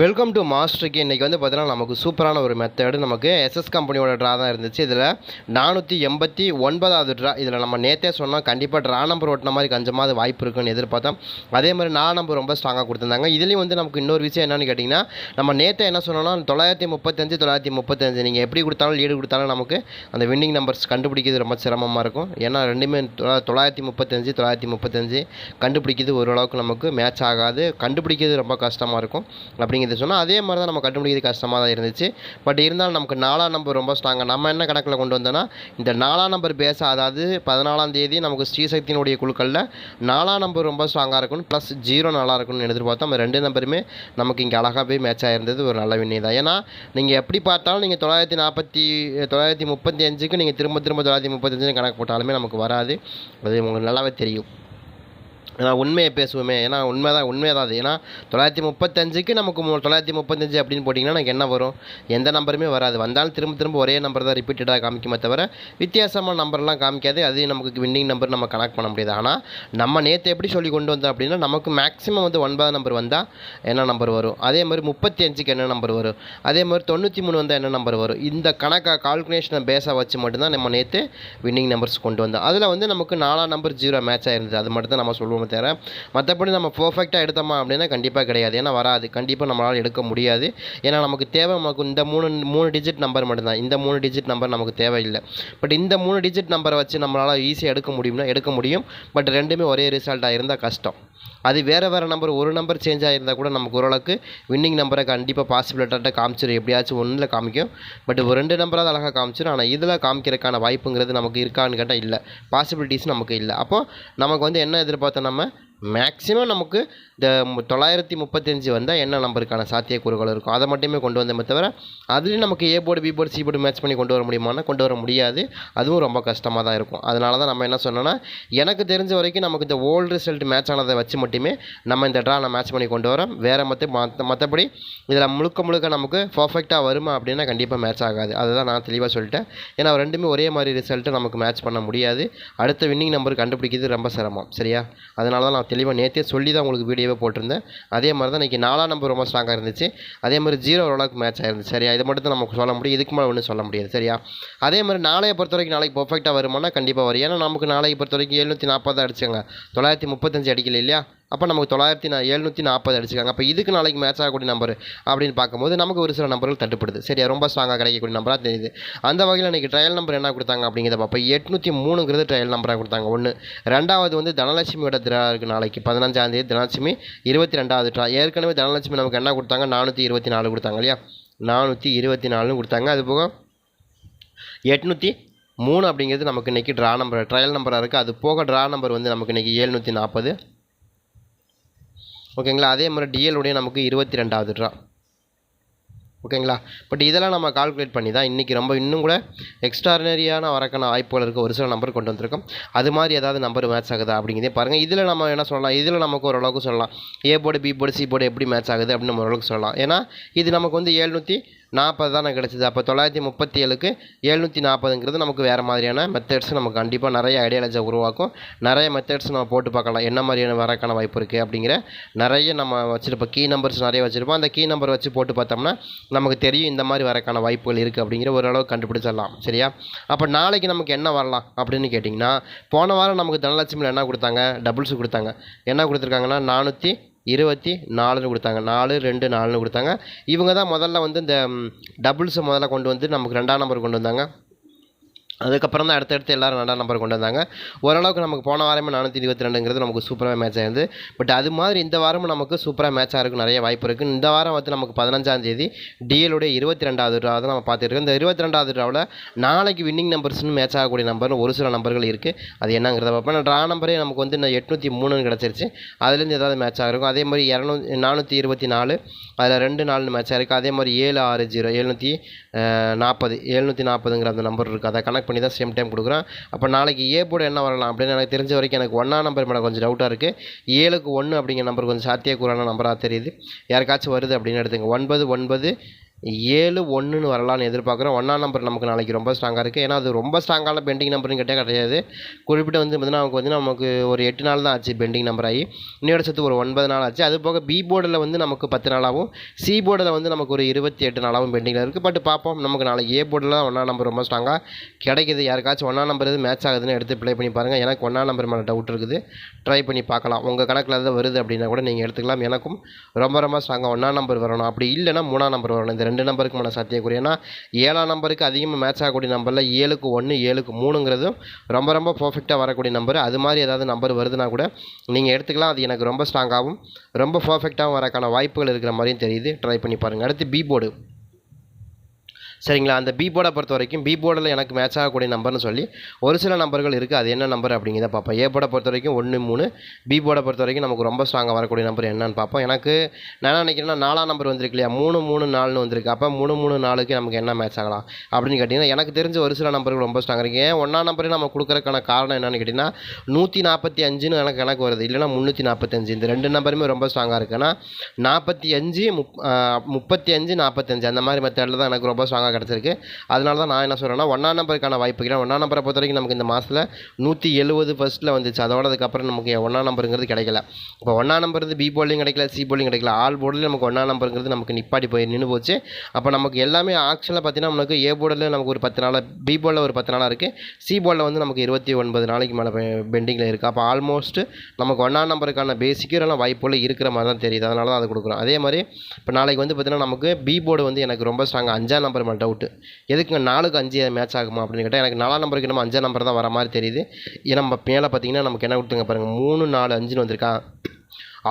Welcome to மாஸ்டருக்கு இன்றைக்கி வந்து பார்த்தீங்கன்னா நமக்கு சூப்பரான ஒரு மெத்தடு நமக்கு எஸ்எஸ் கம்பெனியோட ட்ரா தான் இருந்துச்சு. இதில் நானூற்றி எண்பத்தி ஒன்பதாவது ட்ரா இதில் நம்ம நேற்றே சொன்னால் கண்டிப்பாக ட்ரா நம்பர் ஓட்டின மாதிரி கஞ்சமாவது வாய்ப்பு இருக்குன்னு எதிர்பார்த்தோம். அதே மாதிரி நான் நம்பர் ரொம்ப ஸ்ட்ராங்காக கொடுத்துருந்தாங்க. இதுலேயும் வந்து நமக்கு இன்னொரு விஷயம் என்னென்னு கேட்டிங்கன்னா நம்ம நேற்றே என்ன சொன்னோம்னா தொள்ளாயிரத்தி முப்பத்தஞ்சு தொள்ளாயிரத்தி முப்பத்தஞ்சு. நீங்கள் எப்படி கொடுத்தாலும் லீடு கொடுத்தாலும் நமக்கு அந்த வின்னிங் நம்பர்ஸ் கண்டுபிடிக்கிறது ரொம்ப சிரமமாக இருக்கும். ஏன்னா ரெண்டுமே தொள்ளாயிரத்தி முப்பத்தஞ்சு தொள்ளாயிரத்தி முப்பத்தஞ்சு கண்டுபிடிக்கிறது ஓரளவுக்கு நமக்கு மேட்ச் ஆகாது. கண்டுபிடிக்கிறது ரொம்ப கஷ்டமாக இருக்கும். அப்படிங்கிறது சொன்னால் அதே மாதிரி தான் நம்ம கண்டுபிடிக்கிறது கஷ்டமாக தான் இருந்துச்சு. பட் இருந்தாலும் நமக்கு நாலாம் நம்பர் ரொம்ப ஸ்ட்ராங்காக நம்ம என்ன கணக்கில் கொண்டு வந்தோன்னா இந்த நாலாம் நம்பர் பேச அதாவது பதினாலாம் தேதி நமக்கு ஸ்ரீசக்தியினுடைய குழுக்களில் நாலாம் நம்பர் ரொம்ப ஸ்ட்ராங்காக இருக்கணும் ப்ளஸ் ஜீரோ நல்லா இருக்கும்னு எதிர்பார்த்தோம் நம்ம ரெண்டு நம்பருமே நமக்கு இங்கே அழகாக போய் மேட்ச் ஆகிருந்தது ஒரு நல்ல விண்ணி தான். ஏன்னா நீங்கள் எப்படி பார்த்தாலும் நீங்கள் தொள்ளாயிரத்தி நாற்பத்தி தொள்ளாயிரத்தி முப்பத்தி அஞ்சுக்கு நீங்கள் திரும்ப திரும்ப தொள்ளாயிரத்தி முப்பத்தஞ்சுன்னு கணக்கு போட்டாலுமே நமக்கு வராது. அது உங்களுக்கு நல்லாவே தெரியும். ஏன்னா உண்மையை பேசுவோமே. ஏன்னா உண்மை தான் உண்மை தான் அது. ஏன்னா தொள்ளாயிரத்தி முப்பத்தஞ்சுக்கு நமக்கு மு- தொள்ளாயிரத்தி முப்பத்தஞ்சு அப்படின்னு போட்டிங்கன்னா எனக்கு என்ன வரும்? எந்த நம்பருமே வராது. வந்தாலும் திரும்ப திரும்ப ஒரே நம்பர் தான் ரிப்பீட்டடாக காமிக்குமே தவிர வித்தியாசமான நம்பர்லாம் காமிக்காது. அது நமக்கு வின்னிங் நம்பர் நம்ம கனெக்ட் பண்ண முடியாது. ஆனால் நம்ம நேற்று எப்படி சொல்லி கொண்டு வந்தோம் அப்படின்னா நமக்கு மேக்ஸிமம் வந்து ஒன்பதாம் நம்பர் வந்தால் என்ன நம்பர் வரும்? அதே மாதிரி முப்பத்தி அஞ்சுக்கு என்ன நம்பர் வரும்? அதே மாதிரி தொண்ணூற்றி மூணு வந்தால் என்ன நம்பர் வரும்? இந்த கணக்காக கால்குலேஷனை பேஸாக வச்சு மட்டும்தான் நம்ம நேற்று வின்னிங் நம்பர்ஸ் கொண்டு வந்தோம். அதில் வந்து நமக்கு நாலாம் நம்பர் ஜீரோ மேட்ச் ஆயிருந்தது. அது மட்டும் தான் நம்ம சொல்லுவோம் தவிர மற்றபடி நம்ம பர்ஃபெக்டாக எடுத்தோமா அப்படின்னா கண்டிப்பாக கிடையாது. ஏன்னா வராது. கண்டிப்பாக நம்மளால் எடுக்க முடியாது. ஏன்னா நமக்கு தேவை நமக்கு இந்த மூணு மூணு டிஜிட் நம்பர் மட்டும்தான். இந்த மூணு டிஜிட் நம்பர் நமக்கு தேவையில்லை. பட் இந்த மூணு டிஜிட் நம்பரை வச்சு நம்மளால் ஈஸியாக எடுக்க முடியும்னா எடுக்க முடியும். பட் ரெண்டுமே ஒரே ரிசல்ட்டாக இருந்தால் கஷ்டம். அது வேறு வேறு நம்பர் ஒரு நம்பர் சேஞ்ச் ஆகிருந்தால் கூட நமக்கு ஓரளவுக்கு வின்னிங் நம்பரை கண்டிப்பாக பாசிபிலிட்டாக காமிச்சிடும் எப்படியாச்சும் ஒன்றில் காமிக்கும். பட் ஒரு ரெண்டு நம்பராக அழகாக காமிச்சிடும் ஆனால் இதில் காமிக்கிறதுக்கான வாய்ப்புங்கிறது நமக்கு இருக்கான்னு கேட்டால் இல்லை. பாசிபிலிட்டிஸ் நமக்கு இல்லை. அப்போது நமக்கு வந்து என்ன எதிர்பார்த்தோம்? நம்ம மேக்ஸிமம் நமக்கு இந்த தொள்ளாயிரத்தி முப்பத்தஞ்சு வந்தால் என்ன நம்பருக்கான சாத்தியக்கூறுகள் இருக்கும்? அதை மட்டுமே கொண்டு வந்தோமே தவிர அதுலேயும் நமக்கு A board B board C board match பண்ணி கொண்டு வர முடியுமானா கொண்டு வர முடியாது. அதுவும் ரொம்ப கஷ்டமாக தான் இருக்கும். அதனால தான் நம்ம என்ன சொன்னோன்னா எனக்கு தெரிஞ்ச வரைக்கும் நமக்கு இந்த ஓல்டு ரிசல்ட் மேட்ச் ஆனதை வச்சு மட்டுமே நம்ம இந்த ட்ரா மேட்ச் பண்ணி கொண்டு வரோம். வேறு மற்ற மற்றபடி இதில் முழுக்க முழுக்க நமக்கு பர்ஃபெக்டாக வருமா அப்படின்னா கண்டிப்பாக மேட்ச் ஆகாது. அதுதான் நான் தெளிவாக சொல்லிட்டேன். ஏன்னா ரெண்டுமே ஒரே மாதிரி ரிசல்ட்டு நமக்கு மேட்ச் பண்ண முடியாது. அடுத்த வின்னிங் நம்பர் கண்டுபிடிக்கிறது ரொம்ப சிரமம். சரியா? அதனால தான் நான் தெளிவாக நேற்றே சொல்லி தான் உங்களுக்கு வீடியோவே போட்டிருந்தேன். அதே மாதிரி தான் இன்றைக்கி நாலாம் நம்பர் ரொம்ப ஸ்ட்ராங்காக இருந்துச்சு. அதே மாதிரி ஜீரோ ஓரளவுக்கு மேட்ச் ஆயிருந்துச்சு. சரியா? இதை மட்டும் தான் நமக்கு சொல்ல முடியும். இதுக்கு மேலே ஒன்றும் சொல்ல முடியாது. சரியா? அதே மாதிரி நாளையை பொறுத்த வரைக்கும் நாளைக்கு பர்ஃபெக்டாக வருமானா கண்டிப்பாக வரும். ஏன்னா நமக்கு நாளைக்கு பொறுத்த வரைக்கும் எழுநூற்றி நாற்பது அடிச்சாங்க. தொள்ளாயிரத்தி முப்பத்தஞ்சு அடிக்கல இல்லையா? அப்போ நமக்கு தொள்ளாயிரத்தி நா எழுநூற்றி நாற்பது அடிச்சிருக்காங்க. அப்போ இதுக்கு நாளைக்கு மேட்ச் ஆகக்கூடிய நம்பர் அப்படின்னு பார்க்கும்போது நமக்கு ஒரு சில நம்பர்கள் தட்டுப்படுது. சரியா? ரொம்ப ஸ்ட்ராங்காக கிடைக்கக்கூடிய நம்பராக தெரியுது. அந்த வகையில் இன்றைக்கி ட்ரையல் நம்பர் என்ன கொடுத்தாங்க அப்படிங்கிறத பார்ப்போம். எட்நூற்றி மூணுங்கிறது ட்ரையல் நம்பராக கொடுத்தாங்க. ஒன்று ரெண்டாவது வந்து தனலட்சுமியோட திரா இருக்குது நாளைக்கு பதினஞ்சாந்தேதி தனலட்சுமி இருபத்தி ரெண்டாவது ட்ரா ஏற்கனவே தனலட்சுமி நமக்கு என்ன கொடுத்தாங்க? நானூற்றி இருபத்தி நாலு கொடுத்தாங்க இல்லையா? நானூற்றி இருபத்தி நாலுன்னு கொடுத்தாங்க. அது போக எட்நூற்றி மூணு அப்படிங்கிறது நமக்கு இன்றைக்கி ட்ரா நம்பர் ட்ரையல் நம்பராக இருக்குது அது போக ட்ரா நம்பர் வந்து நமக்கு இன்றைக்கி ஏழ்நூற்றி நாற்பது ஓகேங்களா? அதே மாதிரி டிஎல் உடைய நமக்கு இருபத்தி ரெண்டாவது ரூபா ஓகேங்களா? பட் இதெல்லாம் நம்ம கால்குலேட் பண்ணி தான் இன்றைக்கி ரொம்ப இன்னும் கூட எக்ஸ்ட்ரானரியான வரக்கான வாய்ப்புகள் இருக்க ஒரு சில நம்பர் கொண்டு வந்திருக்கோம். அது மாதிரி ஏதாவது நம்பர் மேட்ச் ஆகுதா அப்படிங்கிறதே பாருங்கள் இதில் நம்ம என்ன சொல்லலாம்? இதில் நமக்கு ஓரளவுக்கு சொல்லலாம். A board B board C board எப்படி மேட்ச் ஆகுது அப்படின்னு நம்ம ஓரளவுக்கு சொல்லலாம். ஏன்னா இது நமக்கு வந்து ஏழ்நூற்றி நாற்பது தானே கிடச்சிது. அப்போ தொள்ளாயிரத்தி முப்பத்தி ஏழுக்கு எழுநூற்றி நாற்பதுங்கிறது நமக்கு வேறு மாதிரியான மெத்தட்ஸ் நமக்கு கண்டிப்பாக நிறைய ஐடியாலஜை உருவாக்கும். நிறைய மெத்தட்ஸ் நம்ம போட்டு பார்க்கலாம். என்ன மாதிரியான வரக்கான வாய்ப்பு இருக்குது அப்படிங்கிற நிறைய நம்ம வச்சுருப்போம். கீ நம்பர்ஸ் நிறைய வச்சுருப்போம். அந்த கீ நம்பர் வச்சு போட்டு பார்த்தோம்னா நமக்கு தெரியும் இந்த மாதிரி வரக்கான வாய்ப்புகள் இருக்குது அப்படிங்கிற ஓரளவு கண்டுபிடிச்சிடலாம். சரியா? அப்போ நாளைக்கு நமக்கு என்ன வரலாம் அப்படின்னு கேட்டிங்கன்னா போன வாரம் நமக்கு தனலட்சுமியில் என்ன கொடுத்தாங்க? டபுள்ஸ் கொடுத்தாங்க. என்ன கொடுத்துருக்காங்கன்னா நானூற்றி இருபத்தி நாலுன்னு கொடுத்தாங்க. நாலு ரெண்டு நாலுன்னு கொடுத்தாங்க. இவங்க தான் முதல்ல வந்து இந்த டபுள்ஸை முதல்ல கொண்டு வந்து நமக்கு ரெண்டாம் நம்பர் கொண்டு வந்தாங்க. அதுக்கப்புறம் தான் அடுத்தடுத்து எல்லாரும் ரெண்டாம் நம்பர் கொண்டு வந்தாங்க. ஓரளவுக்கு நமக்கு போன வாரமே நானூற்றி இருபத்தி ரெண்டுங்கிறது நமக்கு சூப்பராக மேட்ச் ஆயிருந்து பட் அது மாதிரி இந்த வாரமும் நமக்கு சூப்பராக மேட்ச் ஆகிறதுக்கு நிறைய வாய்ப்பு இருக்குது இந்த வாரம் வந்து நமக்கு பதினஞ்சாம் தேதி டிஎலுடைய இருபத்தி ரெண்டாவது ட்ரா தான் நம்ம பார்த்துருக்கோம் இந்த இருபத்தி ரெண்டாவது ட்ராவில் நாளைக்கு வின்னிங் நம்பர்ஸ்னு மேட்ச் ஆகக்கூடிய நம்பர்னு ஒரு சில நம்பர்கள் இருக்குது அது என்னங்கிறத பார்ப்போம். ட்ரா நம்பரே நமக்கு வந்து இந்த எட்நூற்றி மூணுன்னு கிடச்சிருச்சு. அதுலேருந்து ஏதாவது மேட்ச் ஆகிருக்கும். அதே மாதிரி இரநூ நானூற்றி இருபத்தி நாலு அதில் ரெண்டு நாலு மேட்ச் ஆகிருக்கு. அதே மாதிரி ஏழு ஆறு ஜீரோ எழுநூற்றி நாற்பது எழுநூற்றி நாற்பதுங்கிற அந்த நம்பர் இருக்குது அதை கனெக்ட் பண்ணி தான் சேம் டைம் கொடுக்குறோம். அப்போ நாளைக்கு ஏ போர்டு என்ன வரலாம் அப்படின்னு எனக்கு தெரிஞ்ச வரைக்கும் எனக்கு ஒன்றா நம்பர் மேடம் கொஞ்சம் டவுட்டாக இருக்குது ஏழுக்கு ஒன்று அப்படிங்கிற நம்பர் கொஞ்சம் சாத்தியக்கூறான நம்பராக தெரியுது. யாருக்காச்சும் வருது அப்படின்னு எடுத்துங்க. ஒன்பது ஒன்பது ஏழு ஒன்றுன்னு வரலான்னு எதிர்பார்க்குறோம். ஒன்றாம் நம்பர் நமக்கு நாளைக்கு ரொம்ப ஸ்ட்ராங்காக இருக்குது ஏன்னா அது ரொம்ப ஸ்ட்ராங்கான பெண்டிங் நம்பர்னு கேட்டால் கிடையாது. குறிப்பிட்ட வந்து பார்த்தீங்கன்னா நமக்கு வந்து நமக்கு ஒரு எட்டு நாள் தான் ஆச்சு பெண்டிங் நம்பர் ஆகி. இன்னொரு சத்து ஒரு ஒன்பது நாள் ஆச்சு. அது போக பி போர்டில் வந்து நமக்கு பத்து நாளாகவும் சி போர்டில் வந்து நமக்கு ஒரு இருபத்தி எட்டு நாளாகவும் பெண்டிங்கில் இருக்குது பட் பார்ப்போம் நமக்கு நாளைக்கு ஏ போர்டில் தான் ஒன்றாம் நம்பர் ரொம்ப ஸ்ட்ராங்காக கிடைக்குது. யாருக்காச்சும் ஒன்றாம் நம்பர் எது மேட்ச் ஆகுதுன்னு எடுத்து ப்ளே பண்ணி பாருங்கள் எனக்கு ஒன்றாம் நம்பர் மேலே டவுட் இருக்குது. ட்ரை பண்ணி பார்க்கலாம். உங்கள் கணக்கில் எதாவது வருது அப்படின்னா கூட நீங்கள் எடுத்துக்கலாம். எனக்கும் ரொம்ப ரொம்ப ஸ்ட்ராங்காக ஒன்றாம் நம்பர் வரணும். அப்படி இல்லைன்னா மூணாம் நம்பர் வரணும். இந்த ரெண்டு நம்பருக்கு மேலே சாத்தியக்கூடிய ஏன்னா ஏழாம் நம்பருக்கு அதிகமாக மேட்ச் ஆகக்கூடிய நம்பரில் ஏழுக்கு ஒன்று ஏழுக்கு மூணுங்கிறதும் ரொம்ப ரொம்ப பர்ஃபெக்டாக வரக்கூடிய நம்பர். அது மாதிரி ஏதாவது நம்பர் வருதுன்னா கூட நீங்கள் எடுத்துக்கலாம். அது எனக்கு ரொம்ப ஸ்ட்ராங்காகவும் ரொம்ப பர்ஃபெக்டாகவும் வரக்கான வாய்ப்புகள் இருக்கிற மாதிரியும் தெரியுது. ட்ரை பண்ணி பாருங்கள் அடுத்து பி போர்டு சரிங்களா? அந்த பி போர்டை பொறுத்த வரைக்கும் பி போர்டில் எனக்கு மேட்ச் ஆகக்கூடிய நம்பர்னு சொல்லி ஒரு சில நம்பர்கள் இருக்குது அது என்ன நம்பர் அப்படிங்கிறத பார்ப்போம். ஏ போர்டை பொறுத்த வரைக்கும் ஒன்று மூணு. பி போர்டை பொறுத்த வரைக்கும் நமக்கு ரொம்ப ஸ்ட்ராங்காக வரக்கூடிய நம்பர் என்னன்னு பார்ப்போம். எனக்கு நான் என்ன நினைக்கிறேன்னா நாலாம் நம்பர் வந்திருக்கு இல்லையா? மூணு மூணு நாலுன்னு வந்திருக்கு. அப்போ மூணு மூணு நாலுக்கு நமக்கு என்ன மேட்ச் ஆகலாம் அப்படின்னு கேட்டிங்கன்னா எனக்கு தெரிஞ்ச ஒரு சில நம்பர்கள் ரொம்ப ஸ்ட்ராங்காக இருக்குது ஏன்? ஒன்றாம் நம்பரே நம்ம கொடுக்குறதுக்கான காரணம் என்னென்னு கேட்டிங்கன்னா நூற்றி நாற்பத்தி அஞ்சுன்னு எனக்கு கணக்கு வருது. இல்லைன்னா முந்நூற்றி நாற்பத்தஞ்சு இந்த ரெண்டு நம்பருமே ரொம்ப ஸ்ட்ராங்காக இருக்குன்னா நாற்பத்தி அஞ்சு முப் முப்பத்தி அஞ்சு நாற்பத்தஞ்சு அந்த மாதிரி மெத்தடில் தான் எனக்கு ரொம்ப ஸ்ட்ராங்காக கிடச்சிருக்கு. அதனால தான் நான் என்ன சொல்கிறேன்னா ஒன்றாம் நம்பருக்கான வாய்ப்பு ஏன்னா ஒன்றாம் நம்பரை பொறுத்த வரைக்கும் நமக்கு இந்த மாதத்தில் நூற்றி எழுபது ஃபஸ்ட்டில் வந்துச்சு. அதோட அதுக்கப்புறம் நமக்கு ஒன்றாம் நம்பருங்கிறது கிடைக்கல. இப்போ ஒன்றாம் நம்பர் பி போலிங் கிடைக்கல சி போலிங் கிடைக்கல. ஆல் போர்டில் நமக்கு ஒன்றாம் நம்பருங்கிறது நமக்கு நிப்பாட்டி போய் நின்று போச்சு. அப்போ நமக்கு எல்லாமே ஆக்சுவலாக பார்த்தீங்கன்னா நமக்கு ஏ போர்டில் நமக்கு ஒரு பத்து நாளாக பி போர்டில் ஒரு பத்து நாளாக இருக்குது சி போர்டில் வந்து நமக்கு இருபத்தி ஒன்பது நாளைக்கு மேலே பெண்டிங்கில் இருக்குது அப்போ ஆல்மோஸ்ட் நமக்கு ஒன்றாம் நம்பருக்கான பேசிக்கான வாய்ப்புகள் இருக்கிற மாதிரி தான் தெரியுது. அதனால தான் அதை கொடுக்குறோம். அதே மாதிரி இப்போ நாளைக்கு வந்து பார்த்தீங்கன்னா நமக்கு பி போர்டு வந்து எனக்கு ரொம்ப ஸ்ட்ராங்காக அஞ்சாம் நம்பர் மட்டும் டவுட்டு எதுக்குங்க நாலுக்கு அஞ்சு மேட்ச் ஆகுமா அப்படின்னு கேட்டால் எனக்கு நாலாம் நம்பருக்கு நம்ம அஞ்சாம் நம்பர் தான் வர மாதிரி தெரியுது. ஏன்னா நம்ம மேலே பார்த்தீங்கன்னா நமக்கு என்ன கொடுத்துங்க பாருங்கள் மூணு நாலு அஞ்சுன்னு வந்திருக்கான்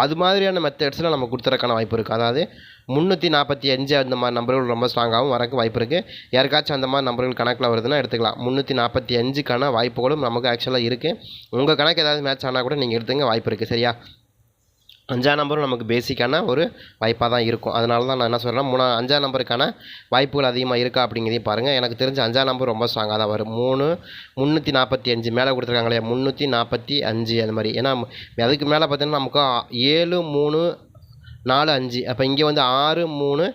அது மாதிரியான மெத்தட்ஸில் நம்ம கொடுத்துறக்கான வாய்ப்பு இருக்குது அதாவது முந்நூற்றி நாற்பத்தி அஞ்சு அந்த மாதிரி நம்பர்கள் ரொம்ப ஸ்ட்ராங்காகவும் வரக்கு வாய்ப்பு இருக்குது யாருக்காச்சும் அந்த மாதிரி நம்பர்கள் கணக்கில் வருதுன்னா எடுத்துக்கலாம். முந்நூற்றி நாற்பத்தி அஞ்சுக்கான வாய்ப்புகளும் நமக்கு ஆக்சுவலாக இருக்குது உங்கள் கணக்கு ஏதாவது மேட்ச் ஆனால் கூட நீங்கள் எடுத்துங்க வாய்ப்பு இருக்குது சரியா? அஞ்சாம் நம்பரும் நமக்கு பேசிக்கான ஒரு வாய்ப்பாக தான் இருக்கும். அதனால தான் நான் என்ன சொல்கிறேன் மூணா அஞ்சாம் நம்பருக்கான வாய்ப்புகள் அதிகமாக இருக்கா அப்படிங்கிறதையும் பாருங்கள் எனக்கு தெரிஞ்ச அஞ்சாம் நம்பர் ரொம்ப ஸ்ட்ராங்காக தான் வரும். மூணு முந்நூற்றி நாற்பத்தி அஞ்சு. மேலே கொடுத்துருக்காங்களே முந்நூற்றி நாற்பத்தி அஞ்சு அந்த மாதிரி. ஏன்னா அதுக்கு மேலே பார்த்தீங்கன்னா நமக்கு ஏழு மூணு நாலு அஞ்சு. அப்போ இங்கே வந்து ஆறு மூணு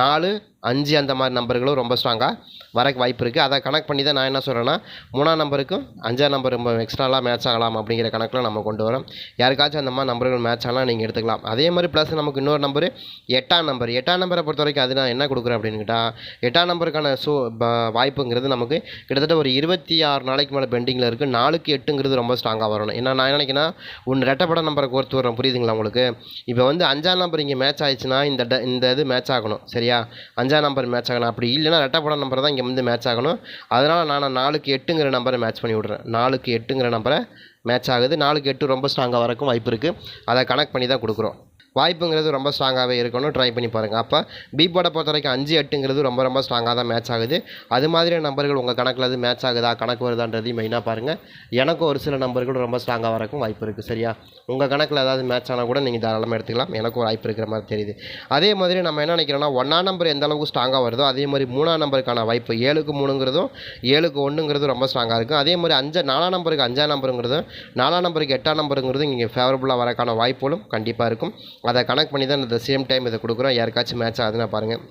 நாலு அஞ்சு அந்த மாதிரி நம்பர்களும் ரொம்ப ஸ்ட்ராங்காக வரக்கு வாய்ப்பு இருக்குது அதை கனெக்ட் பண்ணி தான் நான் என்ன சொல்கிறேன்னா மூணாம் நம்பருக்கும் அஞ்சாம் நம்பர் ரொம்ப எக்ஸ்ட்ராலாம் மேட்ச் ஆகலாம் அப்படிங்கிற கணக்கில் நம்ம கொண்டு வரோம். யாருக்காச்சும் அந்த மாதிரி நம்பர்கள் மேட்ச் ஆகலாம் நீங்கள் எடுத்துக்கலாம். அதே மாதிரி ப்ளஸ் நமக்கு இன்னொரு நம்பர் எட்டாம் நம்பர். எட்டாம் நம்பரை பொறுத்த வரைக்கும் அது நான் என்ன கொடுக்குறேன் அப்படின்னு கேட்டால் எட்டாம் நம்பருக்கான சோ வாய்ப்புங்கிறது நமக்கு கிட்டத்தட்ட ஒரு இருபத்தி ஆறு நாளைக்கு மேலே பெண்டிங்கில் இருக்குது நாலுக்கு எட்டுங்கிறது ரொம்ப ஸ்ட்ராங்காக வரணும். ஏன்னா நான் நினைக்கிறேன் நினைக்கிறேன்னா ஒன்று ரெட்டப்பட நம்பரை கோர்த்து வரோம் புரியுதுங்களா உங்களுக்கு? இப்போ வந்து அஞ்சாம் நம்பர் இங்கே மேட்ச் ஆயிடுச்சுன்னா இந்த ட இந்த இது மேட்ச் ஆகணும். சரியா? அஞ்சாம் நம்பர் மேட்ச் ஆகணும். அப்படி இல்லைன்னா ரெட்டப்பட நம்பர் தான் இங்கே வந்து மேட்ச் ஆகணும். அதனால் நான் நாலுக்கு எட்டுங்கிற நம்பரை மேட்ச் பண்ணி விட்றேன். நாலுக்கு எட்டுங்கிற நம்பரை மேட்ச் ஆகுது. நாலுக்கு எட்டு ரொம்ப ஸ்ட்ராங்காக வரக்கும் வாய்ப்பு இருக்குது அதை கனெக்ட் பண்ணி தான் கொடுக்குறோம். வாய்ப்புங்கிறது ரொம்ப ஸ்ட்ராங்காகவே இருக்கணும். ட்ரை பண்ணி பாருங்கள் அப்போ பீபோட பொறுத்த வரைக்கும் அஞ்சு எட்டுங்கிறது ரொம்ப ரொம்ப ஸ்ட்ராங்காக தான் மேட்ச் ஆகுது. அது மாதிரியான நம்பர்கள் உங்கள் கணக்கில் அது மேட்ச் ஆகுதா? கணக்கு வருதான்றதையும் மெயினாக பாருங்கள் எனக்கும் ஒரு சில நம்பர்கள் ரொம்ப ஸ்ட்ராங்காக வரக்கும் வாய்ப்பு இருக்குது சரியா? உங்கள் கணக்கில் ஏதாவது மேட்ச் ஆனால் கூட நீங்கள் தாராளமாக எடுத்துக்கலாம். எனக்கும் வாய்ப்பு இருக்கிற மாதிரி தெரியுது. அதே மாதிரி நம்ம என்ன நினைக்கிறோன்னா ஒன்றாம் நம்பர் எந்த அளவுக்கு ஸ்ட்ராங்காக வருதோ அதே மாதிரி மூணாம் நம்பருக்கான வாய்ப்பு ஏழுக்கு மூணுங்கிறதும் ஏழுக்கு ஒன்றுங்கிறதும் ரொம்ப ஸ்ட்ராங்காக இருக்கும். அதே மாதிரி அஞ்சு நாலாம் நம்பருக்கு அஞ்சாம் நம்பருங்கிறதும் நாலாம் நம்பருக்கு எட்டாம் நம்பருங்கிறதும் இங்கே ஃபேவரபுளாக வரக்கான வாய்ப்புகளும் கண்டிப்பாக இருக்கும். அதை கனெக்ட் பண்ணி தான் இந்த சேம் டைம் இதை கொடுக்குறோம். யாருக்காச்சும் மேட்ச் ஆகுதுன்னா பாருங்கள்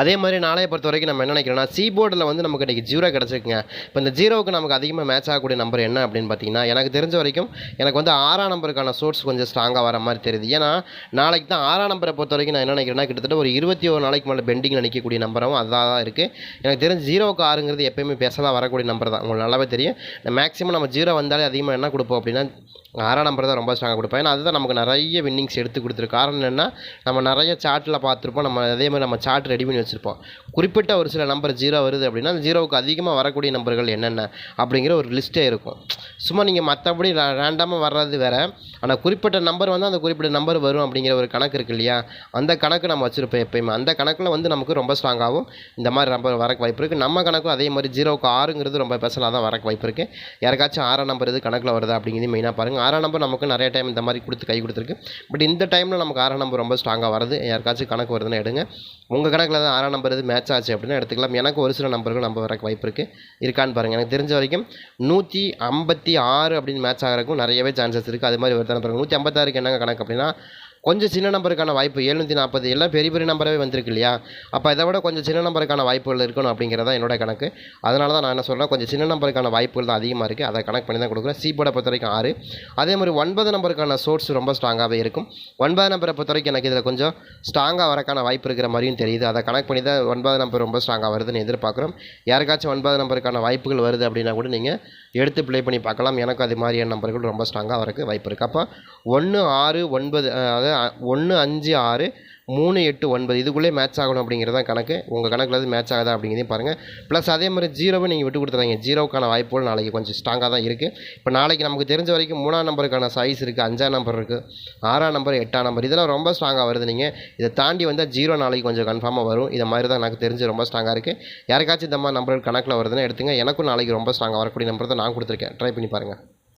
அதே மாதிரி நாளைய பொறுத்த வரைக்கும் நம்ம என்ன நினைக்கிறோம்னா சி போர்டில் வந்து நமக்கு இன்றைக்கி ஜீரோ கிடச்சிருக்குங்க. இப்போ இந்த ஜீரோவுக்கு நமக்கு அதிகமாக மேட்ச் ஆகக்கூடிய நம்பர் என்ன அப்படின்னு பார்த்தீங்கன்னா எனக்கு தெரிஞ்ச வரைக்கும் எனக்கு வந்து ஆறாம் நம்பருக்கான சோர்ஸ் கொஞ்சம் ஸ்ட்ராங்காக வர மாதிரி தெரியுது. ஏன்னா நாளைக்கு தான் ஆறாம் நம்பரை பொறுத்த வரைக்கும் நான் என்ன நினைக்கிறேன்னா கிட்டத்தட்ட ஒரு இருபத்தி ஒரு நாளைக்கு மேலே பெண்டிங்கில் நிற்கக்கூடிய நம்பரும் அதான் தான் இருக்குது எனக்கு தெரிஞ்ச ஜீரோவுக்கு ஆறுங்கிறது எப்பயுமே தான் வரக்கூடிய நம்பர் தான். உங்களுக்கு நல்லாவே தெரியும். மேக்ஸிமம் நம்ம ஜீரோ வந்தாலே அதிகமாக என்ன கொடுப்போம் அப்படின்னா ஆறாம் நம்பர் தான் ரொம்ப ஸ்ட்ராங்காக கொடுப்பேன். ஏன்னா அதுதான் நமக்கு நிறைய வின்னிங்ஸ் எடுத்து கொடுத்துருக்கு. காரணம் என்னென்னா நம்ம நிறைய சார்ட்டில் பார்த்துருப்போம். நம்ம அதே மாதிரி நம்ம சார்ட் ரெடி பண்ணி வச்சுருப்போம். குறிப்பிட்ட ஒரு சில நம்பர் ஜீரோ வருது அப்படின்னா அந்த ஜீரோவுக்கு அதிகமாக வரக்கூடிய நம்பர்கள் என்னென்ன அப்படிங்கிற ஒரு லிஸ்ட்டே இருக்கும். சும்மா நீங்கள் மற்றபடி ரேண்டமாக வர்றது வேறு. ஆனால் குறிப்பிட்ட நம்பர் வந்து அந்த குறிப்பிட்ட நம்பர் வரும் அப்படிங்கிற ஒரு கணக்கு இருக்கு இல்லையா? அந்த கணக்கு நம்ம வச்சுருப்போம் எப்பயுமே. அந்த கணக்கில் வந்து நமக்கு ரொம்ப ஸ்ட்ராங்காகவும் இந்த மாதிரி நம்பர் வரக்கு வாய்ப்பு இருக்குது நம்ம கணக்கும் அதே மாதிரி ஜீரோவுக்கு ஆறுங்கிறது ரொம்ப ஸ்பெஷலாக தான் வரக்கு வாய்ப்பு இருக்குது யாருக்காச்சும் ஆறாம் நம்பர் இது கணக்கில் வருதா அப்படிங்கிறது மெயினாக பாருங்கள் ஆறாம் நம்பர் நமக்கு நிறைய டைம் இந்த மாதிரி கொடுத்து கை கொடுத்துருக்கு. பட் இந்த டைமில் நமக்கு ஆறாம் நம்பர் ரொம்ப ஸ்ட்ராங்காக வருது. யாருக்காச்சும் கணக்கு வருதுன்னு எடுங்க. உங்கள் கணக்கில் தான் ஆறாம் நம்பர் இது மேட்ச் ஆச்சு அப்படின்னா எடுத்துக்கலாம். எனக்கு ஒரு சில நம்பர்கள் நம்ம வரக்கு வாய்ப்பு இருக்குது இருக்கான்னு பாருங்கள் எனக்கு தெரிஞ்ச வரைக்கும் நூற்றி ஐம்பத்தி ஆறு அப்படின்னு மேட்ச் ஆகிறக்கும் நிறையவே சான்சஸ் இருக்குது அது மாதிரி வருதான பாருங்கள் நூற்றி ஐம்பத்தாறுக்கு என்னங்க கணக்கு அப்படின்னா கொஞ்சம் சின்ன நம்பருக்கான வாய்ப்பு எழுநூற்றி நாற்பது எல்லாம் பெரிய பெரிய நம்பராகவே வந்திருக்கு இல்லையா? அப்போ இதை விட கொஞ்சம் சின்ன நம்பருக்கான வாய்ப்புகள் இருக்கணும் அப்படிங்கிறதா என்னோட கணக்கு. அதனால தான் நான் என்ன சொல்கிறேன் கொஞ்சம் சின்ன நம்பருக்கான வாய்ப்புகள் தான் அதிகமாக இருக்குது அதை கணக்கு பண்ணி தான் கொடுக்குறேன். சி போர்டை பொறுத்த வரைக்கும் ஆறு. அதே மாதிரி ஒன்பது நம்பருக்கான சோர்ஸ் ரொம்ப ஸ்ட்ராங்காகவே இருக்கும். ஒன்பது நம்பரை பொறுத்த வரைக்கும் எனக்கு இதில் கொஞ்சம் ஸ்ட்ராங்காக வரக்கான வாய்ப்பு இருக்கிற மாதிரியும் தெரியுது. அதை கணக்கு பண்ணி தான் ஒன்பது நம்பர் ரொம்ப ஸ்ட்ராங்காக வருதுன்னு எதிர்பார்க்குறோம். யாருக்காச்சும் ஒன்பது நம்பருக்கான வாய்ப்புகள் வருது அப்படின்னா கூட நீங்கள் எடுத்து ப்ளே பண்ணி பார்க்கலாம். எனக்கு அது மாதிரியான நம்பர்கள் ரொம்ப ஸ்ட்ராங்காக வரக்கு வாய்ப்பு இருக்குது அப்போ ஒன்று ஆறு ஒன்பது அதாவது அதாவது ஒன்று அஞ்சு ஆறு மூணு எட்டு ஒன்பது. இதுக்குள்ளே மேட்ச் ஆகணும் அப்படிங்கிறது தான் கணக்கு. உங்கள் கணக்கில் அது மேட்ச் ஆகுதா அப்படிங்கிறதையும் பாருங்கள் ப்ளஸ் அதே மாதிரி ஜீரோவை நீங்கள் விட்டு கொடுத்துறாங்க ஜீரோவுக்கான வாய்ப்புகள் நாளைக்கு கொஞ்சம் ஸ்ட்ராங்காக தான் இருக்குது இப்போ நாளைக்கு நமக்கு தெரிஞ்ச வரைக்கும் மூணாம் நம்பருக்கான சைஸ் இருக்குது அஞ்சாம் நம்பர் இருக்குது ஆறாம் நம்பர் எட்டாம் நம்பர் இதெல்லாம் ரொம்ப ஸ்ட்ராங்காக வருது நீங்கள் இதை தாண்டி வந்தால் ஜீரோ நாளைக்கு கொஞ்சம் கன்ஃபார்மாக வரும். இதை மாதிரி தான் எனக்கு தெரிஞ்சு ரொம்ப ஸ்ட்ராங்காக இருக்குது யாருக்காச்சும் இந்த மாதிரி நம்பர் கணக்கில் வருதுன்னா எடுத்துங்க. எனக்கும் நாளைக்கு ரொம்ப ஸ்ட்ராங்காக வரக்கூடிய நம்பர் தான் நான் கொடுத்துருக்கேன். ட்ரை பண்ணி பாருங்கள்